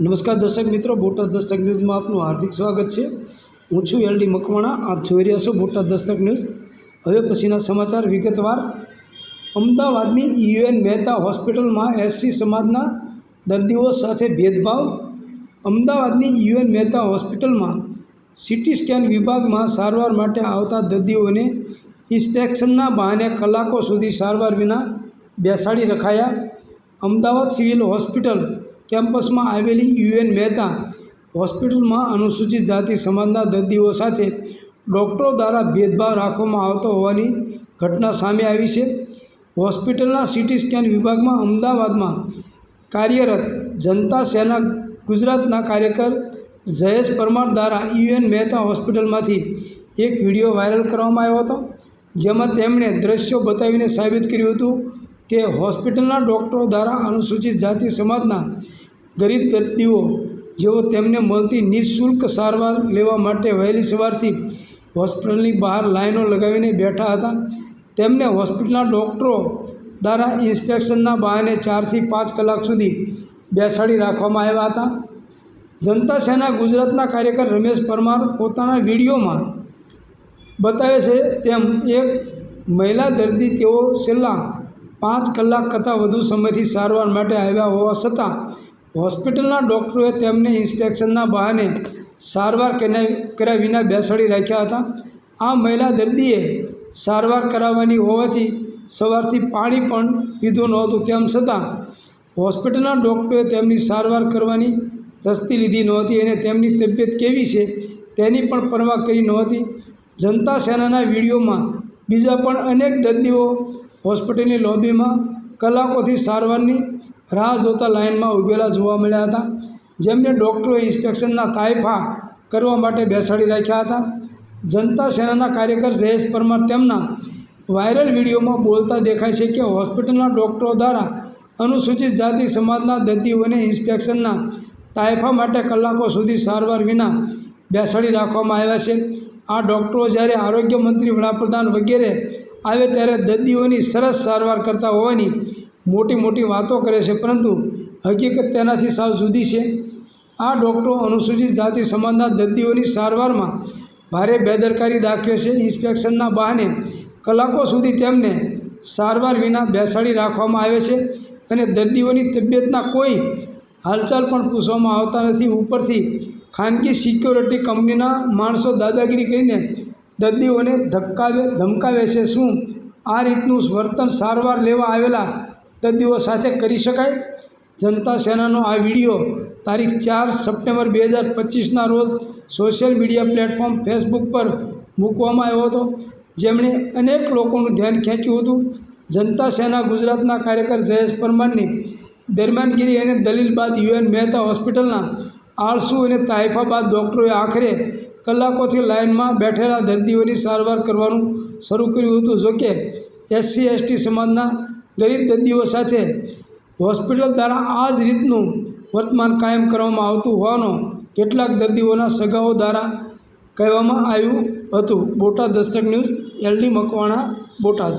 નમસ્કાર દર્શક મિત્રો, બોટાદ દસ્તક ન્યૂઝમાં આપનું હાર્દિક સ્વાગત છે. હું છું એલડી મકવાણા, આપ જોઈ રહ્યા છો બોટાદ દસ્તક ન્યૂઝ. હવે પછીના સમાચાર વિગતવાર. અમદાવાદની યુએન મહેતા હોસ્પિટલમાં એસસી સમાજના દર્દીઓ સાથે ભેદભાવ. અમદાવાદની યુએન મહેતા હોસ્પિટલમાં સિટી સ્કેન વિભાગમાં સારવાર માટે આવતા દર્દીઓને ઇન્સ્પેક્શનના બહાને કલાકો સુધી સારવાર વિના બેસાડી રખાયા. અમદાવાદ સિવિલ હોસ્પિટલ કેમ્પસમાં આવેલી યુએન મહેતા હોસ્પિટલમાં અનુસૂચિત જાતિ સમાજના દર્દીઓ સાથે ડૉક્ટરો દ્વારા ભેદભાવ રાખવામાં આવતો હોવાની ઘટના સામે આવી છે. હોસ્પિટલના સિટી સ્કેન વિભાગમાં અમદાવાદમાં કાર્યરત જનતા સેના ગુજરાતના કાર્યકર જયેશ પરમાર દ્વારા યુએન મહેતા હોસ્પિટલમાંથી એક વીડિયો વાયરલ કરવામાં આવ્યો હતો, જેમાં તેમણે દ્રશ્યો બતાવીને સાબિત કર્યું હતું. કે હોસ્પિટલના ડૉક્ટરો દ્વારા અનુસૂચિત જાતિ સમાજના ગરીબ દર્દીઓ જેઓ તેમને મળતી નિઃશુલ્ક સારવાર લેવા માટે વહેલી સવારથી હોસ્પિટલની બહાર લાઈનો લગાવીને બેઠા હતા. તેમને હોસ્પિટલના ડૉક્ટરો દ્વારા ઇન્સ્પેક્શનના બહાને ચારથી પાંચ કલાક સુધી બેસાડી રાખવામાં આવ્યા હતા. જનતા સેના ગુજરાતના કાર્યકર રમેશ પરમાર પોતાના વિડીયોમાં બતાવે છે તેમ એક મહિલા દર્દી તેઓ છેલ્લા પાંચ કલાક કરતાં વધુ સમયથી સારવાર માટે આવ્યા હોવા છતાં, હોસ્પિટલના ડૉક્ટરોએ તેમને ઇન્સ્પેક્શનના બહાને સારવાર કર્યા વિના બેસાડી રાખ્યા હતા. આ મહિલા દર્દીએ સારવાર કરાવવાની હોવાથી સવારથી પાણી પણ પીધું નહોતું. તેમ છતાં, હોસ્પિટલના ડૉક્ટરોએ તેમની સારવાર કરવાની તસ્તી લીધી નહોતી અને તેમની તબિયત કેવી છે તેની પણ પરવા કરી નહોતી. જનતા સેનાના વિડીયોમાં બીજા પણ અનેક દર્દીઓ હોસ્પિટલની લોબીમાં કલાકોથી સારવારની રાહ જોતા લાઇનમાં ઊભેલા જોવા મળ્યા હતા. જેમને ડૉક્ટરોએ ઇન્સ્પેક્શનના તાયફા કરવા માટે બેસાડી રાખ્યા હતા. જનતા સેનાના કાર્યકર જયેશ પરમાર તેમના વાયરલ વિડીયોમાં બોલતા દેખાય છે કે હોસ્પિટલના ડૉક્ટરો દ્વારા અનુસૂચિત જાતિ સમાજના દર્દીઓને ઇન્સ્પેક્શનના તાઇફા માટે કલાકો સુધી સારવાર વિના બેસાડી રાખવામાં આવ્યા છે. આ ડૉક્ટરો જ્યારે આરોગ્ય મંત્રી, વડાપ્રધાન વગેરે આવે ત્યારે દર્દીઓની સરસ સારવાર કરતા હોવાની મોટી મોટી વાતો કરે છે, પરંતુ હકીકત તેનાથી સાવ જુદી છે. આ ડૉક્ટરો અનુસૂચિત જાતિ સમાજના દર્દીઓની સારવારમાં ભારે બેદરકારી દાખવે છે. ઇન્સ્પેક્શનના બહાને કલાકો સુધી તેમને સારવાર વિના બેસાડી રાખવામાં આવે છે અને દર્દીઓની તબિયતના કોઈ હાલચાલ પણ પૂછવામાં આવતા નથી. ઉપરથી ખાનગી સિક્યોરિટી કંપનીના માણસો દાદાગીરી કરીને દર્દીઓને ધક્કાવે ધમકાવે છે શું? આ રીતનું વર્તન સારવાર લેવા આવેલા દર્દીઓ સાથે કરી શકાય? જનતા સેનાનો આ વીડિયો તારીખ ચાર સપ્ટેમ્બર બે હજાર પચીસના રોજ સોશિયલ મીડિયા પ્લેટફોર્મ ફેસબુક પર મૂકવામાં આવ્યો હતો. જેમણે અનેક લોકોનું ધ્યાન ખેંચ્યું હતું. જનતા સેના ગુજરાતના કાર્યકર જયેશ પરમારની દરમિયાનગીરી અને દલીલ બાદ યુએન મહેતા હોસ્પિટલના આળસુ અને તાઇફા બાદ ડૉક્ટરોએ આખરે કલાકોથી લાઇનમાં બેઠેલા દર્દીઓની સારવાર કરવાનું શરૂ કર્યું હતું. જોકે એસસી, એસટી સમાજના ગરીબ દર્દીઓ સાથે હોસ્પિટલ દ્વારા આ જ રીતનું વર્તમાન કાયમ કરવામાં આવતું હોવાનો કેટલાક દર્દીઓના સગાઓ દ્વારા કહેવામાં આવ્યું હતું. Botad Dastak news, L D Makwana, Botad.